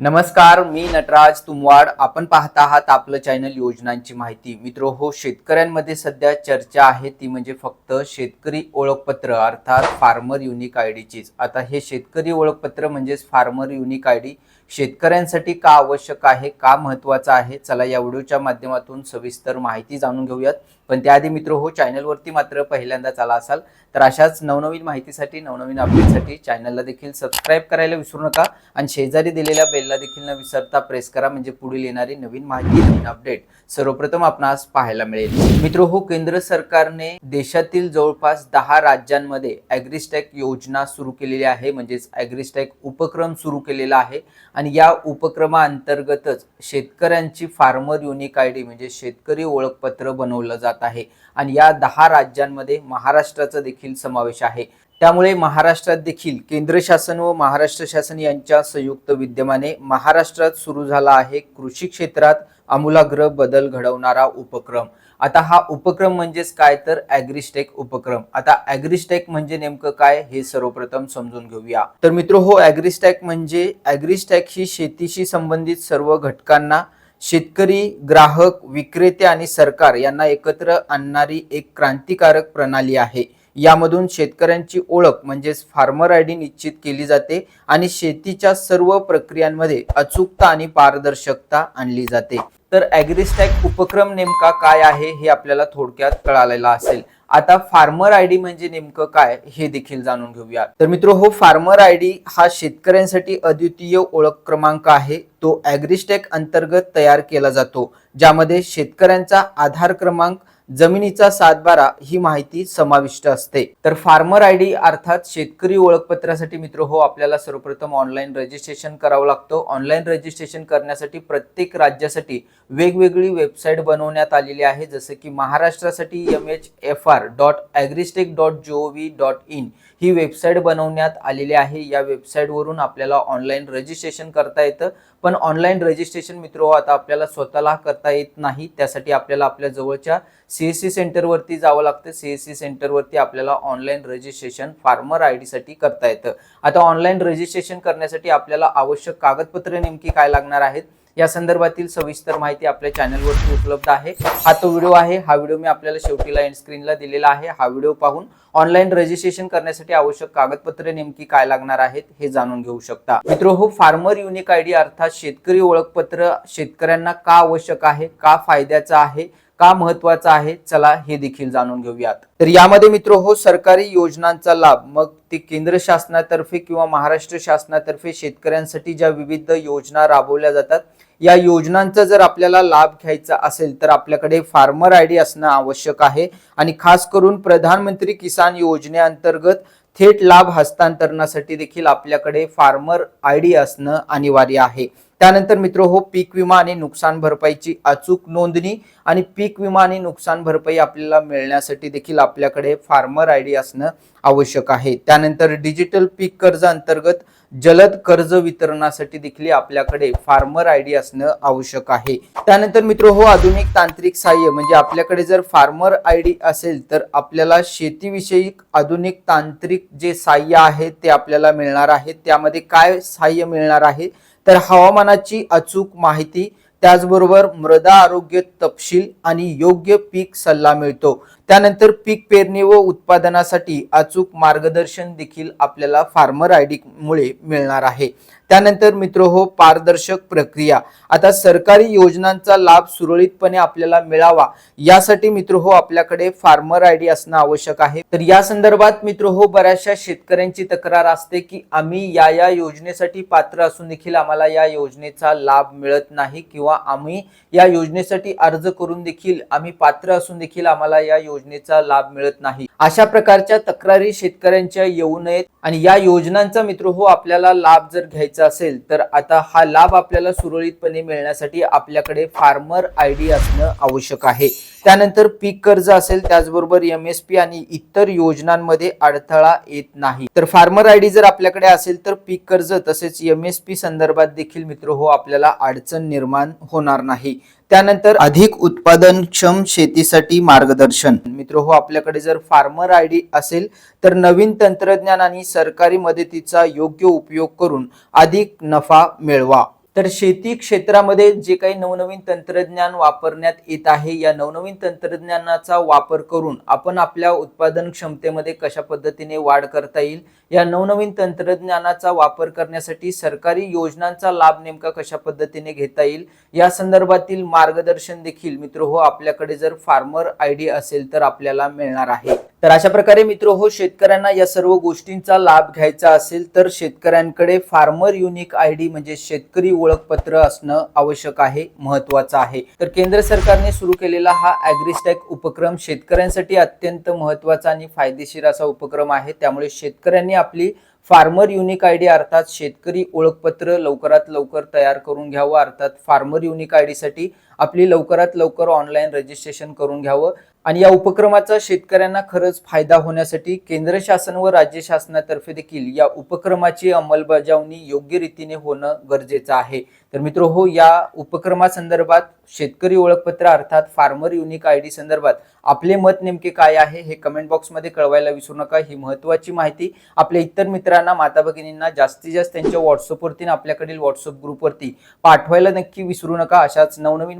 नमस्कार मी नटराज तुमवाड. आपण पाहत आहात आपलं चॅनल योजनांची माहिती. मित्र हो शेतकऱ्यांमध्ये सध्या चर्चा आहे. ती म्हणजे फक्त शेतकरी ओळखपत्र अर्थात फार्मर युनिक आय डीचीच आता हे शेतकरी ओळखपत्र म्हणजेच फार्मर युनिक आय डी शेतकऱ्यांसाठी का आवश्यक आहे का महत्वाचं आहे? चला या व्हिडिओच्या माध्यमातून सविस्तर माहिती जाणून घेऊयात. पण त्याआधी मित्र हो चॅनलवरती मात्र पहिल्यांदाच आला असाल तर अशाच नवनवीन माहितीसाठी नवनवीन अपडेटसाठी चॅनलला देखील सबस्क्राईब करायला विसरू नका. आणि शेजारी दिलेल्या बेलला देखील न विसरता प्रेस करा म्हणजे पुढील येणारी नवीन माहिती नवीन अपडेट सर्वप्रथम आपणास पाहायला मिळेल. मित्र हो केंद्र सरकारने देशातील जवळपास दहा राज्यांमध्ये ॲग्रिस्टॅक योजना सुरू केलेली आहे म्हणजेच ॲग्रिस्टॅक उपक्रम सुरू केलेला आहे. आणि या उपक्रमाअंतर्गतच शेतकऱ्यांची फार्मर युनिक आय डी म्हणजे शेतकरी ओळखपत्र बनवलं जात आहे. आणि या दहा राज्यांमध्ये महाराष्ट्राचा देखील समावेश आहे. त्यामुळे महाराष्ट्रात देखील केंद्र शासन व महाराष्ट्र शासन यांच्या संयुक्त विद्यमाने महाराष्ट्रात सुरू झाला आहे कृषी क्षेत्रात आमूलाग्र बदल घडवणारा उपक्रम. आता हा उपक्रम म्हणजेच काय तर ॲग्रिस्टेक उपक्रम. आता ॲग्रिस्टेक म्हणजे नेमकं काय हे सर्वप्रथम समजून घेऊया. तर मित्र हो ॲग्रिस्टॅक म्हणजे ॲग्रिस्टॅक ही शेतीशी संबंधित सर्व घटकांना शेतकरी ग्राहक विक्रेते आणि सरकार यांना एकत्र आणणारी एक क्रांतिकारक प्रणाली आहे. यामधून शेतकऱ्यांची ओळख म्हणजेच फार्मर आय डी निश्चित केली जाते आणि शेतीच्या सर्व प्रक्रियांमध्ये अचूकता आणि पारदर्शकता आणली जाते. तर ॲग्रिस्टॅक उपक्रम नेमका काय आहे हे आपल्याला थोडक्यात कळालेला असेल. आता फार्मर आय डी म्हणजे नेमकं काय हे देखील जाणून घेऊया. तर मित्र हो फार्मर आय डी हा शेतकऱ्यांसाठी अद्वितीय ओळख क्रमांक आहे. तो ॲग्रिस्टॅक अंतर्गत तयार केला जातो ज्यामध्ये शेतकऱ्यांचा आधार क्रमांक जमिनीचा सातबारा ही माहिती समाविष्ट असते. तर फार्मर आय डी अर्थात शेतकरी ओळखपत्रासाठी मित्र हो आपल्याला सर्वप्रथम ऑनलाईन रजिस्ट्रेशन करावं लागतं. ऑनलाईन रजिस्ट्रेशन करण्यासाठी प्रत्येक राज्यासाठी वेगवेगळी वेबसाईट बनवण्यात आलेली आहे. जसं की महाराष्ट्रासाठी M H F R dot agristack dot G O V dot in he website बनवण्यात आलेली आहे. या वेबसाईटवरून आपल्याला ऑनलाईन रजिस्ट्रेशन करता येतं. पण ऑनलाईन रजिस्ट्रेशन मित्र हो आता आपल्याला स्वतःला करता येत नाही. त्यासाठी आपल्याला आपल्या जवळच्या सी एस सी सेंटरवरती जावं लागतं. सी एस सी सेंटरवरती आपल्याला ऑनलाईन रजिस्ट्रेशन फार्मर आय डीसाठी करता येतं. आता ऑनलाईन रजिस्ट्रेशन करण्यासाठी आपल्याला आवश्यक कागदपत्रे नेमकी काय लागणार आहेत? या संदर्भातील सविस्तर माहिती आपल्या चॅनलवरती उपलब्ध आहे. हा तो व्हिडिओ आहे. हा व्हिडिओ मी आपल्याला शेवटीला एंड स्क्रीनला दिलेला आहे. हा व्हिडिओ पाहून ऑनलाईन रजिस्ट्रेशन करण्यासाठी आवश्यक कागदपत्रे नेमकी काय लागणार आहेत हे जाणून घेऊ शकता. मित्र हो फार्मर युनिक आय डी अर्थात शेतकरी ओळखपत्र शेतकऱ्यांना का आवश्यक आहे? का फायद्याचं आहे? का महत्त्वाचा आहे? चला हे देखील जाणून घेऊयात. तर यामध्ये मित्र हो सरकारी योजनांचा लाभ. मग ते केंद्र शासनातर्फे किंवा महाराष्ट्र शासनातर्फे शेतकऱ्यांसाठी ज्या विविध योजना राबवल्या जातात या योजनांचा जर आपल्याला लाभ घ्यायचा असेल तर आपल्याकडे फार्मर आय डी असणं आवश्यक आहे. आणि खास करून प्रधानमंत्री किसान योजनेअंतर्गत थेट लाभ हस्तांतरणासाठी देखील आपल्याकडे फार्मर आय डी असणं अनिवार्य आहे. त्यानंतर मित्र हो पीक विमा आणि नुकसान भरपाईची अचूक नोंदणी आणि पीक विमा आणि नुकसान भरपाई आपल्याला मिळण्यासाठी देखील आपल्याकडे फार्मर आय डी असणं आवश्यक आहे. त्यानंतर डिजिटल पीक कर्ज अंतर्गत जलद कर्ज वितरणासाठी देखील आपल्याकडे फार्मर आय डी असणं आवश्यक आहे. त्यानंतर मित्र हो आधुनिक तांत्रिक सहाय्य म्हणजे आपल्याकडे जर फार्मर आय डी असेल तर आपल्याला शेतीविषयी आधुनिक तांत्रिक जे सहाय्य आहे ते आपल्याला मिळणार आहे. त्यामध्ये काय सहाय्य मिळणार आहे? तर हवामानाची अचूक माहिती त्याचबरोबर मृदा आरोग्य तपशील आणि योग्य पीक सल्ला मिळतो. त्यानंतर पीक पेरणी व उत्पादनासाठी अचूक मार्गदर्शन देखील आपल्याला फार्मर आय मुळे मिळणार आहे. त्यानंतर मित्र हो पारदर्शक प्रक्रिया. आता सरकारी योजनांचा लाभ सुरळीतपणे आपल्याला मिळावा यासाठी मित्र हो आपल्याकडे फार्मर आय डी असणं आवश्यक आहे. तर या संदर्भात मित्र हो बऱ्याचशा शेतकऱ्यांची तक्रार असते की आम्ही या या योजनेसाठी पात्र असून देखील आम्हाला या योजनेचा लाभ मिळत नाही किंवा आम्ही या योजनेसाठी अर्ज करून देखील आम्ही पात्र असून देखील आम्हाला या योजनेचा लाभ मिळत नाही. अशा प्रकारच्या तक्रारी शेतकऱ्यांच्या येऊ नयेत आणि या योजनांचा मित्र हो आपल्याला लाभ जर घ्यायचा असेल तर आता हा लाभ आपल्याला सुरळीतपणे मिळण्यासाठी आपल्याकडे फार्मर आय डी असणं आवश्यक आहे. त्यानंतर पीक कर्ज असेल त्याचबरोबर एम एस पी आणि इतर योजनांमध्ये अडथळा येत नाही. तर फार्मर आय डी जर आपल्याकडे असेल तर पीक कर्ज तसेच एम एस पी संदर्भात देखील मित्र हो आपल्याला अडचण निर्माण होणार नाही. त्यानंतर अधिक उत्पादनक्षम शेतीसाठी मार्गदर्शन. मित्र हो आपल्याकडे जर फार्मर आय डी असेल तर नवीन तंत्रज्ञान आणि सरकारी मदतीचा योग्य उपयोग करून अधिक नफा मिळवा. तर शेती क्षेत्रामध्ये जे काही नवनवीन तंत्रज्ञान वापरण्यात येत आहे या नवनवीन तंत्रज्ञानाचा वापर करून आपण आपल्या उत्पादन क्षमतेमध्ये कशा पद्धतीने वाढ करता येईल या नवनवीन तंत्रज्ञानाचा वापर करण्यासाठी सरकारी योजनांचा लाभ नेमका कशा पद्धतीने घेता येईल या संदर्भातील मार्गदर्शन देखील मित्र हो आपल्याकडे जर फार्मर आय डी असेल तर आपल्याला मिळणार आहे. तर अशा प्रकारे मित्र हो शेतकऱ्यांना या सर्व गोष्टींचा लाभ घ्यायचा असेल तर शेतकऱ्यांकडे फार्मर युनिक आय डी म्हणजे शेतकरी ओळखपत्र असणं आवश्यक आहे महत्वाचं आहे. तर केंद्र सरकारने सुरू केलेला हा अॅग्रिस्टॅक उपक्रम शेतकऱ्यांसाठी अत्यंत महत्त्वाचा आणि फायदेशीर असा उपक्रम आहे. त्यामुळे शेतकऱ्यांनी आपली फार्मर युनिक आय डी अर्थात शेतकरी ओळखपत्र लवकरात लवकर तयार करून घ्यावं. अर्थात फार्मर युनिक आयसाठी आपली लवकरात लवकर ऑनलाईन रजिस्ट्रेशन करून घ्यावं. आणि या उपक्रमाचा शेतकऱ्यांना खरंच फायदा होण्यासाठी केंद्र शासन व राज्य शासनातर्फे देखील या उपक्रमाची अंमलबजावणी योग्य रीतीने होणं गरजेचं आहे. तर मित्र हो या उपक्रमासंदर्भात शेतकरी ओळखपत्र अर्थात फार्मर युनिक आय डी संदर्भात आपले मत नेमके काय आहे हे कमेंट बॉक्समध्ये कळवायला विसरू नका. ही महत्वाची माहिती आपल्या इतर मित्रांना माता भगिनींना जास्तीत जास्त त्यांच्या व्हॉट्सअपवरती आपल्याकडील व्हॉट्सअप ग्रुपवरती पाठवायला नक्की विसरू नका. अशाच नवनवीन